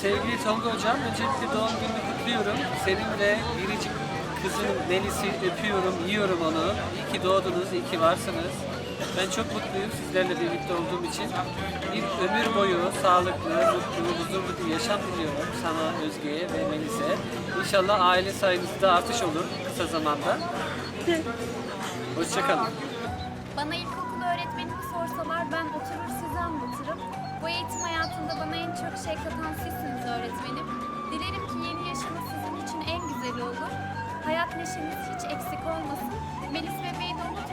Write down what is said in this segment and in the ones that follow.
Sevgili Tolga Hocam, öncelikle doğum gününü kutluyorum. Senin de biricik kızın Melis'i öpüyorum, yiyorum onu. İyi ki doğdunuz, iyi ki varsınız. Ben çok mutluyum sizlerle birlikte olduğum için. Bir ömür boyu sağlıklı, mutlu, huzurlu bir yaşam diliyorum sana, Özge'ye ve Melis'e. İnşallah aile sayınızda artış olur kısa zamanda. Hoşçakalın. Bana ilkokul öğretmenimi sorsalar ben oturur size anlatırım. Bu eğitim hayatında bana en çok şey katan sizsiniz öğretmenim. Dilerim ki yeni yaşınız sizin için en güzeli olur. Hayat neşeniz hiç eksik olmasın. Melis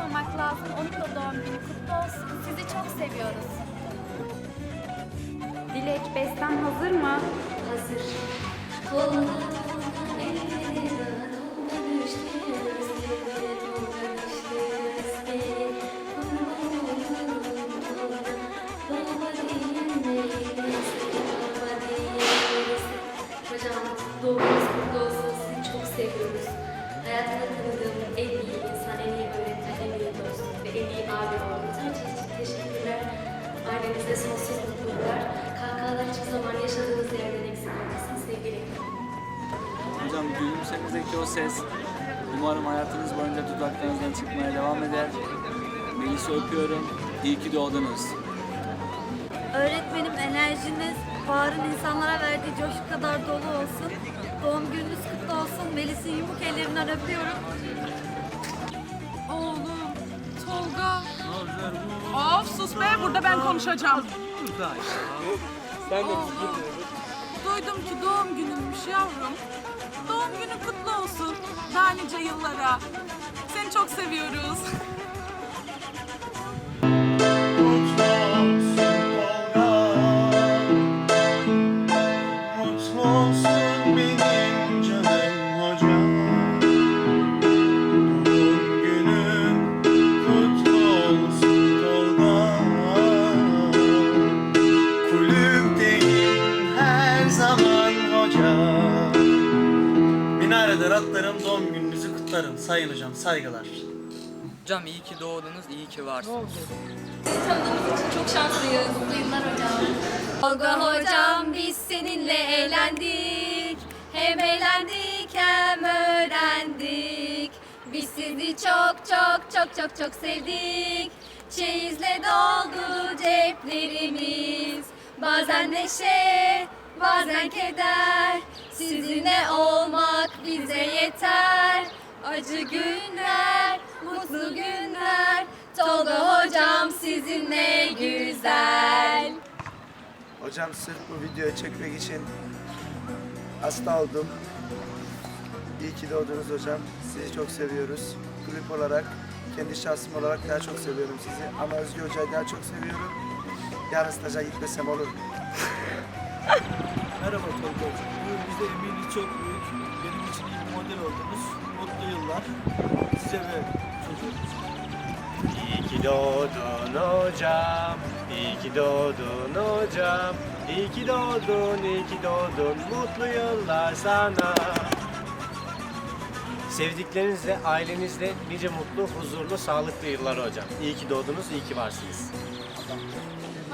unutmamak lazım. Onun da doğum günü kutlu olsun. Sizi çok seviyoruz. Dilek, besten hazır mı? Hazır. Hocam doğduğunuz gülümsemizdeki o ses umarım hayatınız boyunca dudaklarınızdan çıkmaya devam eder. Melis'i öpüyorum. İyi ki doğdunuz. Öğretmenim enerjiniz Bahar'ın insanlara verdiği coşku kadar dolu olsun. Doğum gününüz kutlu olsun. Melis'in yumuk ellerinden öpüyorum. Oğlum, Tolga. Of sus be, burada ben konuşacağım. Sen de Oğlum, duydum ki doğum gününmüş yavrum. Doğum günün kutlu olsun. Daha nice yıllara. Seni çok seviyoruz. Minareden atlarım doğum gününüzü kutlarım Sayın hocam saygılar Hocam iyi ki doğdunuz, iyi ki varsınız. Çok şanslıyız. Mutlu yıllar hocam. Tolga hocam biz seninle eğlendik. Hem eğlendik hem öğrendik. Biz sizi çok çok çok çok çok sevdik. Çeyizle doldu ceplerimiz. Bazen neşe, bazen keder. Sizinle olmak bize yeter. Acı günler, mutlu günler. Tolga hocam sizinle güzel. Hocam sırf bu videoyu çekmek için hasta oldum. İyi ki doğdunuz hocam. Sizi çok seviyoruz. Kulüp olarak, kendi şahsım olarak daha çok seviyorum sizi. Ama Özgür Hoca'yı daha çok seviyorum. Yarın staja gitmesem olur. Merhaba Tolga Hocam. Bize eminiz çok büyük. Benim için iyi bir model oldunuz. Mutlu yıllar. Size ve çocuğunuz. İyi ki doğdun hocam. İyi ki doğdun hocam. İyi ki doğdun, iyi ki doğdun. Mutlu yıllar sana. Sevdiklerinizle, ailenizle nice mutlu, huzurlu, sağlıklı yıllar hocam. İyi ki doğdunuz, iyi ki varsınız.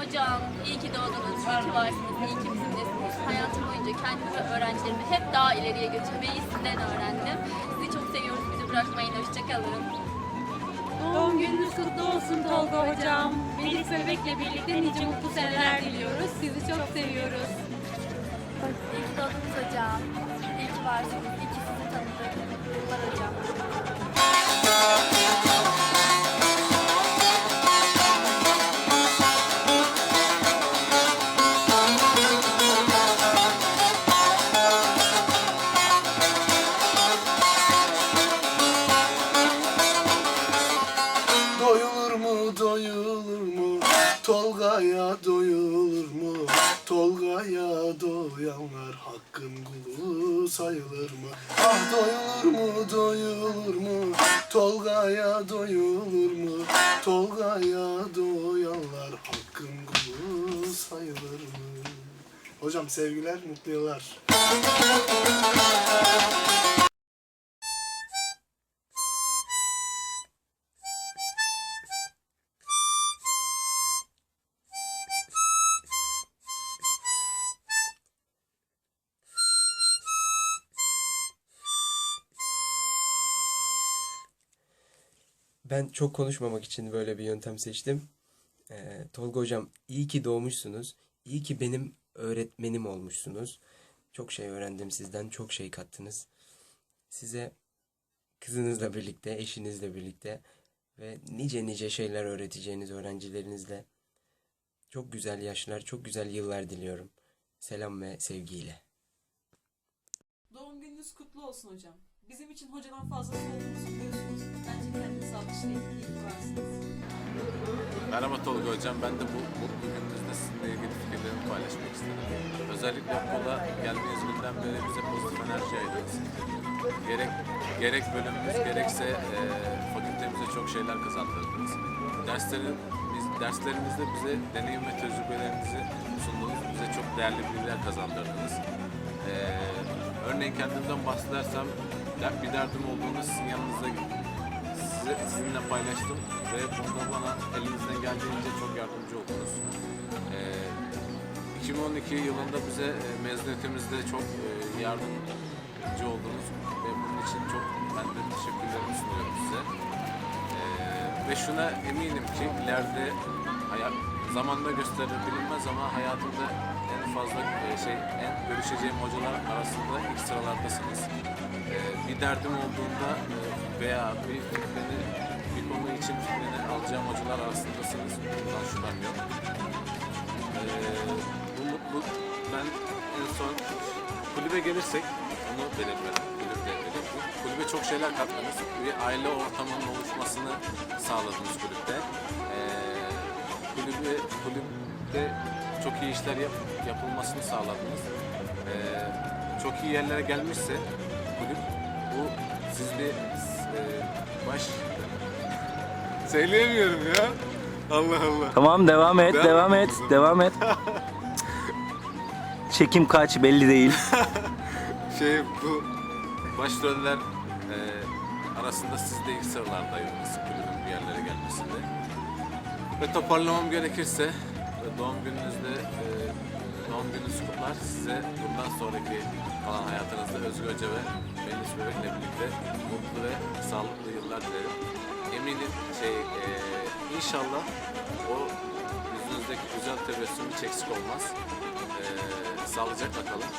Hocam iyi ki doğdunuz, iyi ki varsınız, iyi ki bizimlesiniz. Hayatım boyunca kendimi ve öğrencilerimi hep daha ileriye götürmeyi sizden öğrendim. Sizi çok seviyoruz, bizi bırakmayın. Hoşçakalın. Doğum gününüz kutlu olsun Tolga Hocam. Melis Bebek'le birlikte nice mutlu seneler diliyoruz. Sizi çok seviyoruz. İyi ki doğdunuz hocam. İyi ki varsınız, Tolga'ya doyanlar hakkın kulu sayılır mı? Ah doyulur mu, doyulur mu? Tolga'ya doyulur mu? Tolga'ya doyanlar hakkın kulu sayılır mı? Hocam sevgiler, mutlu yıllar. Ben çok konuşmamak için böyle bir yöntem seçtim. Ee, Tolga hocam iyi ki doğmuşsunuz. İyi ki benim öğretmenim olmuşsunuz. Çok şey öğrendim sizden, çok şey kattınız. Size kızınızla birlikte, eşinizle birlikte ve nice nice şeyler öğreteceğiniz öğrencilerinizle çok güzel yaşlar, çok güzel yıllar diliyorum. Selam ve sevgiyle. Doğum gününüz kutlu olsun hocam. Bizim için hocadan fazlası olduğunuzu biliyorsunuz. Bence kendinizi alkışlayın. İyi ki varsınız. Merhaba Tolga Hocam. Ben de bu mutlu gününüzde sizinle ilgili fikirlerimi paylaşmak istedim. Özellikle okula geldiğiniz günden beri bize pozitif enerji yayındınız. Gerek, gerek bölümümüz gerekse e, fakültemize çok şeyler kazandırdınız. Derslerin, biz, derslerinizde bize deneyim ve tecrübelerinizi sundunuz. Bize çok değerli bilgiler kazandırdınız. E, örneğin kendimden bahsedersem der- bir derdim olduğunda sizin yanınıza size, sizinle paylaştım ve bunda bana elinizden geldiğince çok yardımcı oldunuz. Ee, 2012 yılında bize e, mezuniyetimizde çok e, yardımcı oldunuz ve bunun için çok ben de teşekkürlerimi sunuyorum size. Ee, ve şuna eminim ki ileride hayat zamanla gösterir bilinmez ama hayatımda en fazla e, şey en görüşeceğim hocalar arasında ilk sıralardasınız. Ee, bir derdim olduğunda e, veya bir fikrini, bir konu için fikrini alacağım hocalar arasındasınız. Bundan şüphem yok. Ee, bu mutluluk ben en son kulübe gelirsek onu belirtmedim. Kulüpte belirttim. Kulübe çok şeyler kattınız. Bir aile ortamının oluşmasını sağladınız kulüpte. Ee, kulübe, kulüpte çok iyi işler yap, yapılmasını sağladınız. Çok iyi yerlere gelmişse kulüp bu sizde e, baş söyleyemiyorum ya. Allah Allah. Tamam devam et, Devam devam, et devam et. Çekim kaç belli değil. Şey bu başroller e, arasında siz de ilk sıralardaydınız kulübün bir yerlere gelmesinde. Ve toparlamam gerekirse e, doğum gününüzde e, doğum gününüz kutlar. Size bundan sonraki kalan hayatınızda Özgür Hoca ve Bebek'le birlikte mutlu ve sağlıklı yıllar dilerim. Eminim şey e, inşallah o yüzünüzdeki güzel tebessüm hiç eksik olmaz. E, sağlıcakla kalın.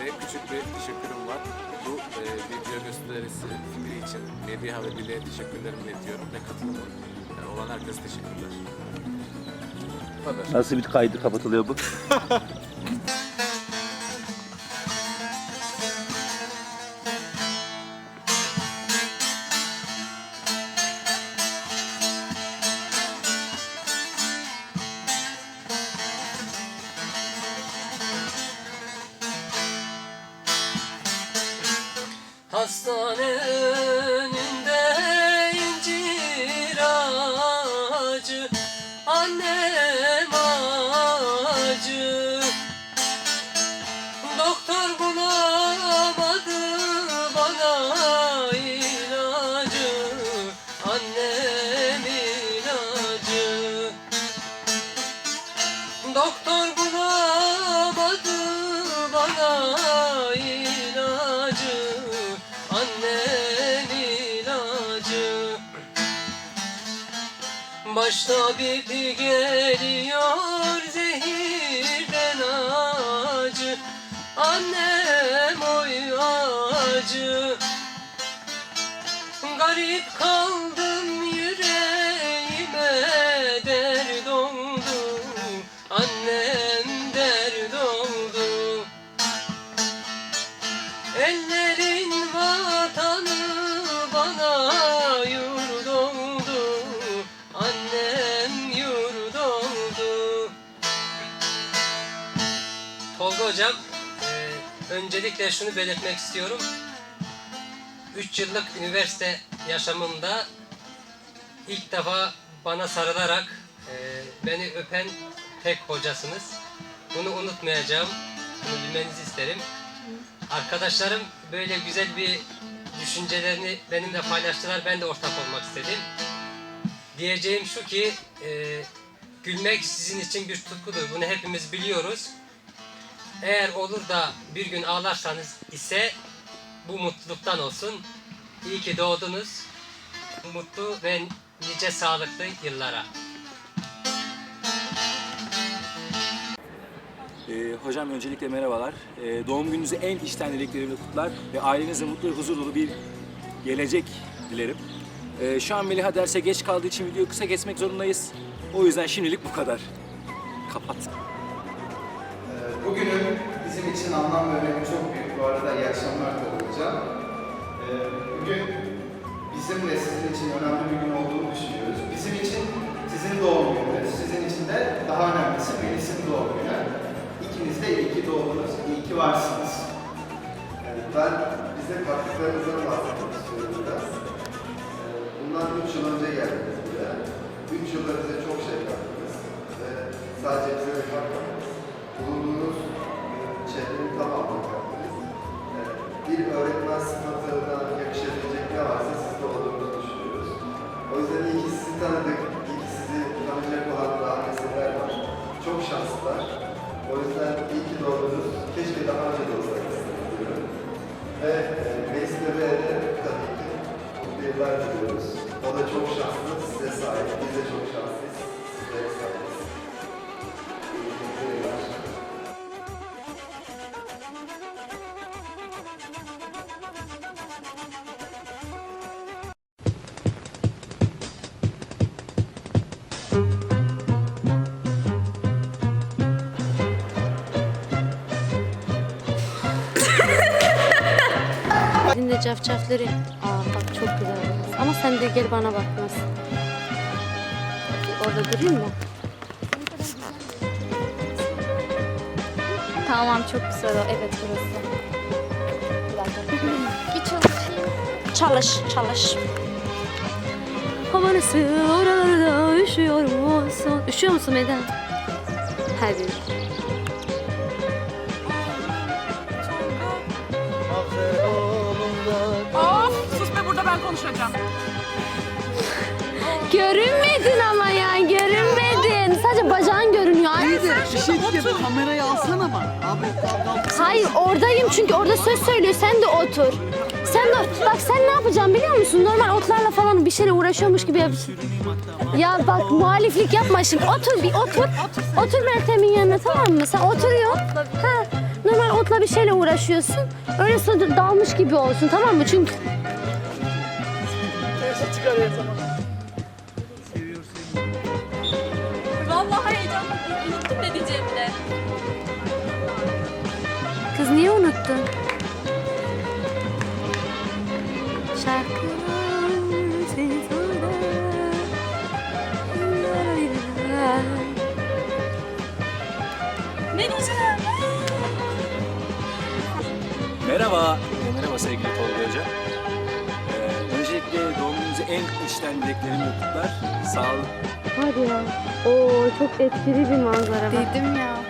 Ve küçük bir teşekkürüm var. Bu e, video gösterisi fikri için Mediha ve Dile'ye teşekkürlerimi iletiyorum ve katılımı olan herkese teşekkürler. Nasıl bir kaydı kapatılıyor bu? Başta bir geliyor zehirden acı. Annem oy acı. Garip kaldım öncelikle şunu belirtmek istiyorum. 3 yıllık üniversite yaşamımda ilk defa bana sarılarak e, beni öpen tek hocasınız. Bunu unutmayacağım. Bunu bilmenizi isterim. Arkadaşlarım böyle güzel bir düşüncelerini benimle paylaştılar. Ben de ortak olmak istedim. Diyeceğim şu ki e, gülmek sizin için bir tutkudur. Bunu hepimiz biliyoruz. Eğer olur da bir gün ağlarsanız ise bu mutluluktan olsun. İyi ki doğdunuz. Mutlu ve nice sağlıklı yıllara. Ee, hocam öncelikle merhabalar. Ee, doğum gününüzü en içten dileklerimle kutlar ve ailenizle mutlu ve huzur dolu bir gelecek dilerim. Ee, şu an Meliha derse geç kaldığı için videoyu kısa kesmek zorundayız. O yüzden şimdilik bu kadar. Kapat. Ee, Bugünün bizim için anlam ve önemi çok büyük. Bu arada iyi akşamlar da hocam. Ee, Bugün bizim de sizin için önemli bir gün olduğunu düşünüyoruz. Bizim için sizin doğum gününüz, sizin için de daha önemlisi Melis'in doğum günü. İkiniz de iyi ki doğdunuz, iyi ki varsınız. ben bize kattıklarınızdan bahsetmek istiyorum biraz. Ee, Bundan 3 yıl önce geldiniz buraya. 3 yılda bize çok şey kattınız. Ve sadece bize ir a ver más Cafcafları. Aa bak çok güzel olmuş. Ama sen de gel bana bak nasıl. Orada durayım mı? Tamam çok güzel o. Evet burası. Bir dakika. Bir çalışayım. Çalış, çalış. Hava nasıl oralarda üşüyor musun? Üşüyor musun Eda? Hadi. Konuşacağım. Görünmedin ama ya, görünmedin. Sadece bacağın görünüyor. Ay, Bir şey diyeceğim Kamerayı alsana bana. Abi Hayır oradayım çünkü orada söz söylüyor. Sen de otur. Sen de bak sen ne yapacaksın biliyor musun? Normal otlarla falan bir şeyle uğraşıyormuş gibi yap. Ya bak muhaliflik yapma şimdi. Otur bir otur. Otur Meltem'in yanına tamam mı? Sen oturuyorsun. Ha, normal otla bir şeyle uğraşıyorsun. Öyle sonra dalmış gibi olsun tamam mı? Çünkü Vallahi heyecanlı. Unuttum ne diyeceğimi de. kız niye unuttun? Şarkı seni söyler. Ne diyeceğim? Merhaba. Merhaba sevgili Tolga Hoca. Öncelikle doğum gününüzü en içten dileklerimle kutlar. Sağlık, Hadi ya. Oo çok etkili bir manzara. Dedim ya.